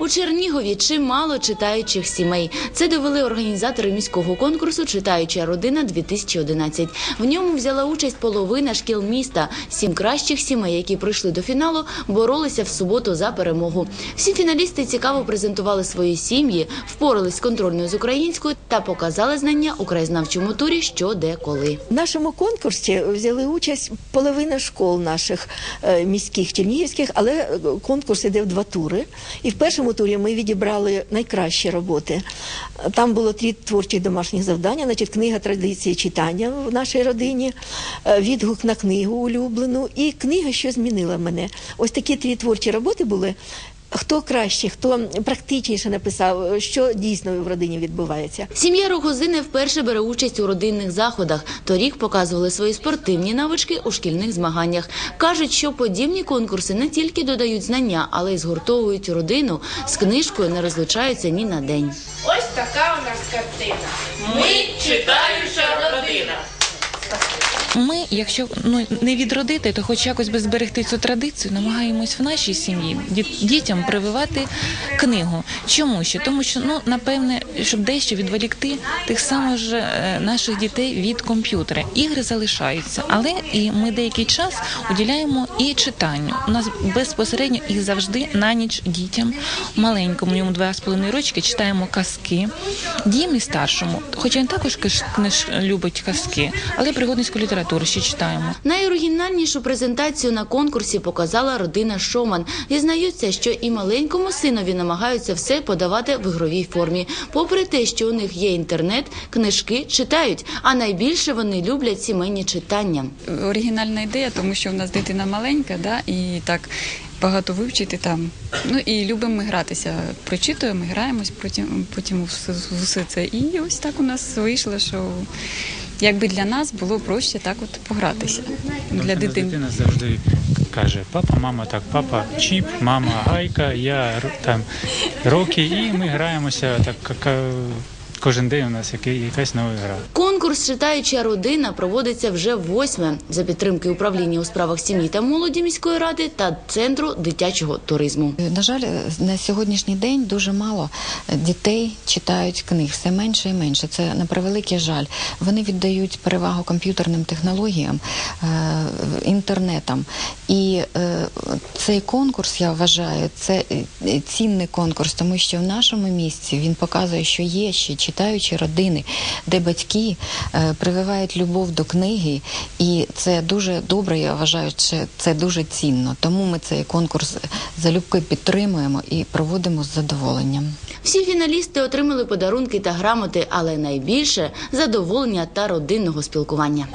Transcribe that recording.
У Чернігові чимало читаючих сімей. Це довели організатори міського конкурсу Читаюча родина 2011 В ньому взяла участь половина шкіл міста. Сім кращих сімей, які прийшли до фіналу, боролися в суботу за перемогу. Всі фіналісти цікаво презентували свої сім'ї, впорались з контрольною з українською та показали знання у краєзнавчому турі, що де коли. В нашому конкурсі взяли участь половина школ наших е, міських чернігівських, але е, конкурс іде в два тури. І в першому турі ми відібрали найкращі роботи. Там було три творчі домашніх завдання, значить, книга традиції читання в нашій родині, е, відгук на книгу улюблену і книга, що змінила мене. Ось такі три творчі роботи були. Хто краще, хто практичніше написав, що дійсно в родині відбувається. Сім'я Рогозини вперше бере участь у родинних заходах. Торік показували свої спортивні навички у шкільних змаганнях. кажуть, що подібні конкурси не тільки додають знання, але й згуртовують родину. З книжкою не розлучаються ні на день. Ось така у нас картина. Ми. Ми, якщо ну не відродити, то хоч якось би зберегти цю традицію, намагаємось в нашій сім'ї дітям прививати книгу. Чому що? Тому що ну напевне, щоб дещо відволікти тих самих же е, наших дітей від комп'ютера. Ігри залишаються, але і ми деякий час уділяємо і читанню. У нас безпосередньо і завжди на ніч дітям маленькому, йому два з половиною рочки, читаємо казки. Дімі старшому, хоча він також книж любить казки, але пригодницьку літературу ще читаємо. Найоригінальнішу презентацію на конкурсі показала родина Шоман. Зізнаються, що і маленькому синові намагаються все подавати в ігровій формі. Попри те, що у них є інтернет, книжки читають, а найбільше вони люблять сімейні читання. оригінальна ідея, тому що в нас дитина маленька, да, і так багато вивчити там. Ну і любимо ми гратися. Прочитуємо, граємось потім, потім все, все це. І ось так у нас вийшло, що якби для нас було проще так от погратися. Для Для дитини. дитина завжди каже: папа, мама, так, папа, чіп, мама, гайка, я там роки, і ми граємося так. Кожен день у нас якась нова гра. Конкурс Читаюча родина проводиться вже восьме за підтримки управління у справах сім'ї та молоді міської ради та центру дитячого туризму. На жаль, на сьогоднішній день дуже мало дітей читають книг, все менше і менше. Це на превеликий жаль. Вони віддають перевагу комп'ютерним технологіям, е, інтернетам. І е, цей конкурс, я вважаю, це е, цінний конкурс, тому що в нашому місці він показує, що є ще читаючі родини, де батьки прививають любов до книги, і це дуже добре. Я вважаю, що це дуже цінно. Тому ми цей конкурс залюбки підтримуємо і проводимо з задоволенням. Всі фіналісти отримали подарунки та грамоти, але найбільше задоволення та родинного спілкування.